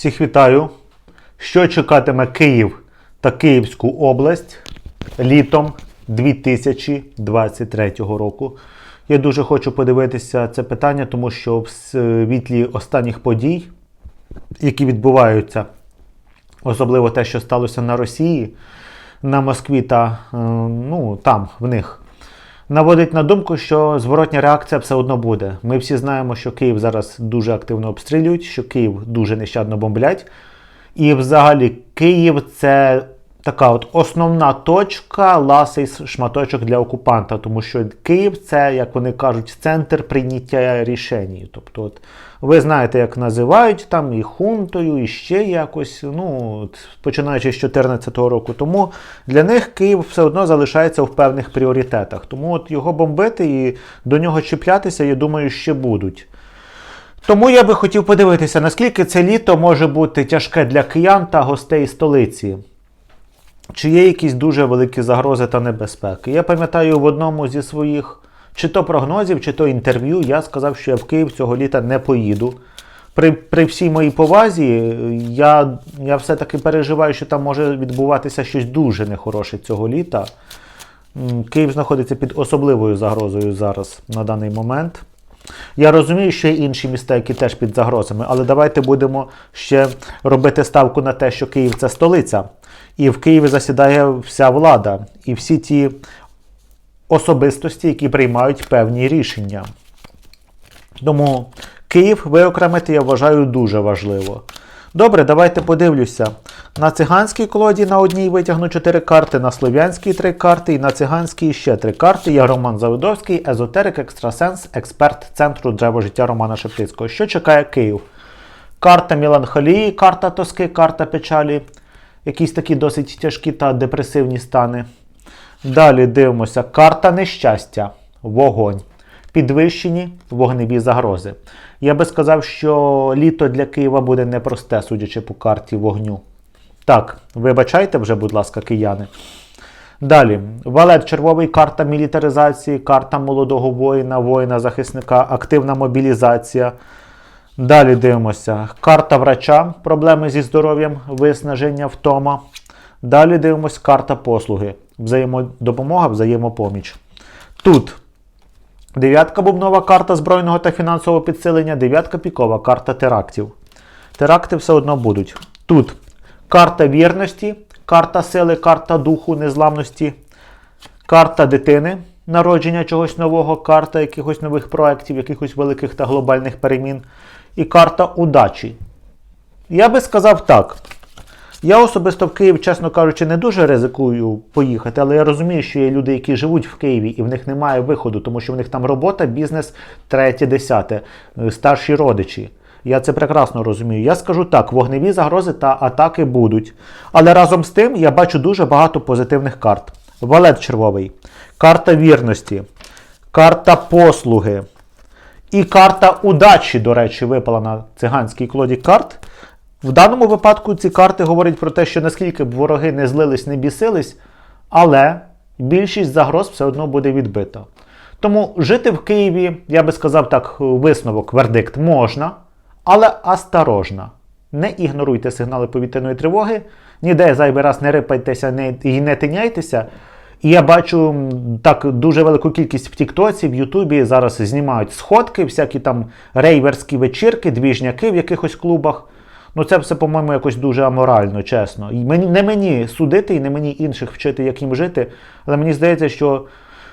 Всіх вітаю. Що чекатиме Київ та Київську область літом 2023 року? Я дуже хочу подивитися це питання, тому що в світлі останніх подій, які відбуваються, особливо те, що сталося на Росії, на Москві та е, ну, там, в них, наводить на думку, що зворотня реакція все одно буде. Ми всі знаємо, що Київ зараз дуже активно обстрілюють, що Київ дуже нещадно бомблять. І взагалі Київ це така от основна точка, ласий шматочок для окупанта, тому що Київ це, як вони кажуть, центр прийняття рішень. Тобто, от, ви знаєте, як називають там і хунтою, і ще якось, ну, от, починаючи з 2014 року. Тому для них Київ все одно залишається в певних пріоритетах. Тому от його бомбити і до нього чіплятися, я думаю, ще будуть. Тому я би хотів подивитися, наскільки це літо може бути тяжке для киян та гостей столиці. Чи є якісь дуже великі загрози та небезпеки? Я пам'ятаю в одному зі своїх чи то прогнозів, чи то інтерв'ю, я сказав, що я в Київ цього літа не поїду. При, при всій моїй повазі, я, я все-таки переживаю, що там може відбуватися щось дуже нехороше цього літа. Київ знаходиться під особливою загрозою зараз на даний момент. Я розумію, що є інші міста, які теж під загрозами, але давайте будемо ще робити ставку на те, що Київ це столиця. І в Києві засідає вся влада і всі ті особистості, які приймають певні рішення. Тому Київ виокремити, я вважаю, дуже важливо. Добре, давайте подивлюся. На циганській колоді на одній витягну 4 карти, на слов'янській 3 карти і на циганській ще 3 карти. Я Роман Завидовський, езотерик, екстрасенс, експерт центру Древо життя Романа Шептицького. Що чекає Київ? Карта меланхолії, карта тоски, карта печалі. Якісь такі досить тяжкі та депресивні стани. Далі дивимося. Карта нещастя, вогонь. Підвищені вогневі загрози. Я би сказав, що літо для Києва буде непросте, судячи по карті вогню. Так, вибачайте вже, будь ласка, кияни. Далі, валет червовий, карта мілітаризації, карта молодого воїна, воїна-захисника, активна мобілізація. Далі дивимося. Карта врача, проблеми зі здоров'ям, виснаження, втома. Далі дивимося карта послуги, взаємодопомога, взаємопоміч. Тут дев'ятка бубнова карта збройного та фінансового підсилення, дев'ятка пікова карта терактів. Теракти все одно будуть. Тут карта вірності, карта сили, карта духу, незламності, карта дитини, народження чогось нового, карта якихось нових проєктів, якихось великих та глобальних перемін, і карта удачі. Я би сказав так. Я особисто в Київ, чесно кажучи, не дуже ризикую поїхати, але я розумію, що є люди, які живуть в Києві, і в них немає виходу, тому що в них там робота, бізнес, третє, десяте, старші родичі. Я це прекрасно розумію. Я скажу так: вогневі загрози та атаки будуть. Але разом з тим я бачу дуже багато позитивних карт. Валет червовий, карта вірності, карта послуги. І карта удачі, до речі, випала на циганській колоді карт. В даному випадку ці карти говорять про те, що наскільки б вороги не злились, не бісились, але більшість загроз все одно буде відбита. Тому жити в Києві, я би сказав так, висновок, вердикт можна, але осторожно. Не ігноруйте сигнали повітряної тривоги, ніде зайвий раз не рипайтеся не, і не тиняйтеся. І я бачу так дуже велику кількість в Тіктоці, в Ютубі зараз знімають сходки, всякі там рейверські вечірки, двіжняки в якихось клубах. Ну це все, по-моєму, якось дуже аморально, чесно. І не мені судити і не мені інших вчити, як їм жити. Але мені здається, що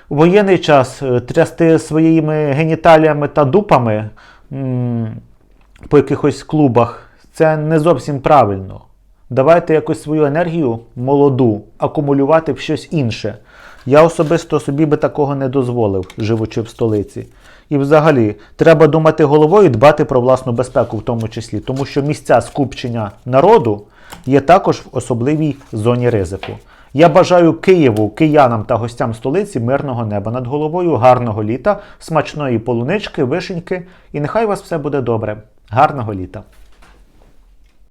в воєнний час е, трясти своїми геніталіями та дупами по якихось клубах це не зовсім правильно. Давайте якось свою енергію молоду акумулювати в щось інше. Я особисто собі би такого не дозволив, живучи в столиці. І взагалі, треба думати головою дбати про власну безпеку в тому числі, тому що місця скупчення народу є також в особливій зоні ризику. Я бажаю Києву, киянам та гостям столиці мирного неба над головою, гарного літа, смачної полунички, вишеньки, і нехай у вас все буде добре. Гарного літа!